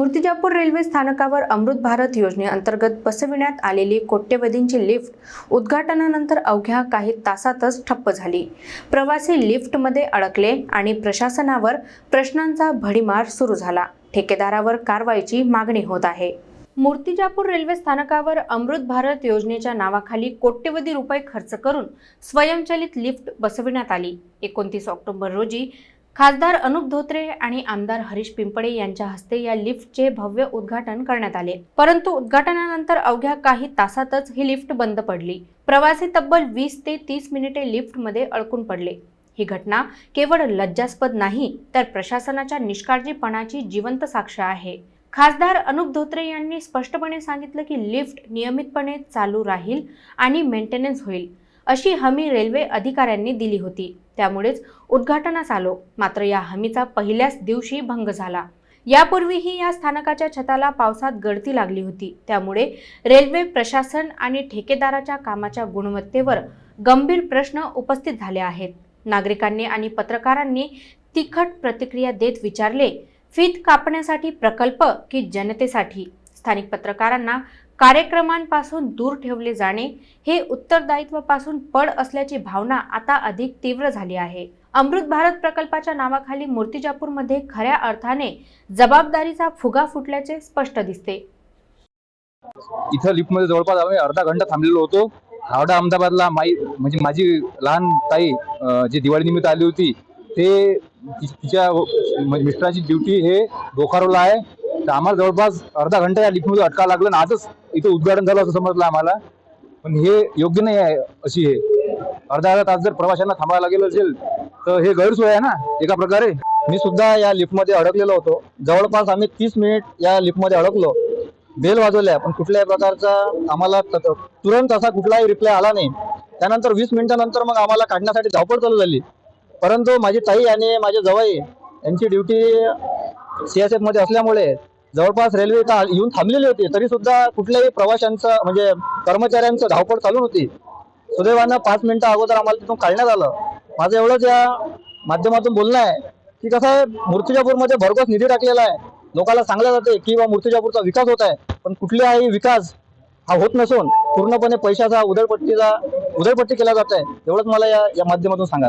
Murtijapur railway स्थानकावर अमृत भारत योजनेअंतर्गत बसविण्यात आलेली कोट्यवधींची लिफ्ट उद्घाटनानंतर अवघ्या काही तासातच ठप्प झाली. प्रवासी लिफ्टमध्ये अडकले आणि प्रशासनावर प्रश्नांचा भडीमार सुरू झाला. ठेकेदारावर कारवाईची मागणी होत आहे. मूर्तिजापूर रेल्वे स्थानकावर अमृत भारत योजनेच्या नावाखाली कोट्यवधी रुपये खर्च करून स्वयंचलित लिफ्ट बसविण्यात आली. एकोणतीस ऑक्टोबर रोजी खासदार अनुप धोत्रे आणि आमदार हरीश पिंपळे यांच्या हस्ते या लिफ्टचे भव्य उद्घाटन करण्यात आले. परंतु उद्घाटनानंतर अवघ्या काही तासातच ही लिफ्ट बंद पडली. प्रवासी तब्बल वीस ते तीस मिनिटे लिफ्टमध्ये अडकून पडले. ही घटना केवळ लज्जास्पद नाही तर प्रशासनाच्या निष्काळजीपणाची जिवंत साक्ष आहे. खासदार अनुप धोत्रे यांनी स्पष्टपणे सांगितलं की लिफ्ट नियमितपणे चालू राहील आणि मेंटेनन्स होईल अशी हमी रेल्वे अधिकाऱ्यांनी दिली होती. त्यामुळेच उद्घाटनास आलो. मात्र या हमीचा पहिल्याच दिवशी भंग झाला. यापूर्वीही या स्थानकाच्या छताला पावसात गळती लागली होती. त्यामुळे रेल्वे प्रशासन आणि ठेकेदाराच्या कामाच्या गुणवत्तेवर गंभीर प्रश्न उपस्थित झाले आहेत. नागरिकांनी आणि पत्रकारांनी तिखट प्रतिक्रिया देत विचारले फीत कापण्यासाठी प्रकल्प की जनतेसाठी? स्थानिक पत्रकारांना कार्यक्रमांपासून दूर ठेवले जाणे हे उत्तरदायित्वापासून पड असल्याची भावना आता अधिक तीव्र झाली आहे. अमृत भारत प्रकल्पाच्या नावाखाली मूर्तिजापूरमध्ये खऱ्या अर्थाने जबाबदारीचा फुगा फुटल्याचे स्पष्ट दिसते. इथं लिफ्टमध्ये जवळपास आम्ही अर्धा घंटा थांबलेलो होतो. हावडा अहमदाबादला माई म्हणजे माझी लहान ताई जी दिवाळी निमित्त आली होती ते तिच्या मिस्टरांची ड्युटी हे बोकारोला आहे. तर आम्हाला जवळपास अर्धा घंटा या लिफ्टमध्ये अटका लागलं आणि आजच इथं उद्घाटन झालं असं समजलं आम्हाला. पण हे योग्य नाही आहे अशी हे. अर्धा अर्धा तास जर प्रवाशांना थांबायला लागेल असेल तर हे गैरसोय आहे ना एका प्रकारे. मी सुद्धा या लिफ्टमध्ये अडकलेलो होतो. जवळपास आम्ही तीस मिनिट या लिफ्टमध्ये अडकलो. बेल वाजवल्या पण कुठल्याही प्रकारचा आम्हाला त- तुरंत असा कुठलाही रिप्लाय आला नाही. त्यानंतर वीस मिनिटानंतर मग आम्हाला काढण्यासाठी धावपळ चालू झाली. परंतु माझी ताई आणि माझे जवळ यांची ड्युटी सी एस एफमध्ये असल्यामुळे जवळपास रेल्वे येऊन थांबलेली होती. तरी सुद्धा कुठल्याही प्रवाशांचं म्हणजे कर्मचाऱ्यांचं धावपळ चालू होती. सुदैवानं पाच मिनिटं अगोदर आम्हाला तिथून काढण्यात आलं. माझं एवढंच या माध्यमातून बोलणं आहे की कसं आहे मूर्तिजापूरमध्ये भरघोस निधी टाकलेला आहे. लोकांना सांगलं जाते की बा मूर्तिजापूरचा विकास होत आहे पण कुठलाही विकास हा होत नसून पूर्णपणे पैशाचा उधळपट्टीचा उधळपट्टी केला जात आहे. एवढंच मला या या माध्यमातून सांगाल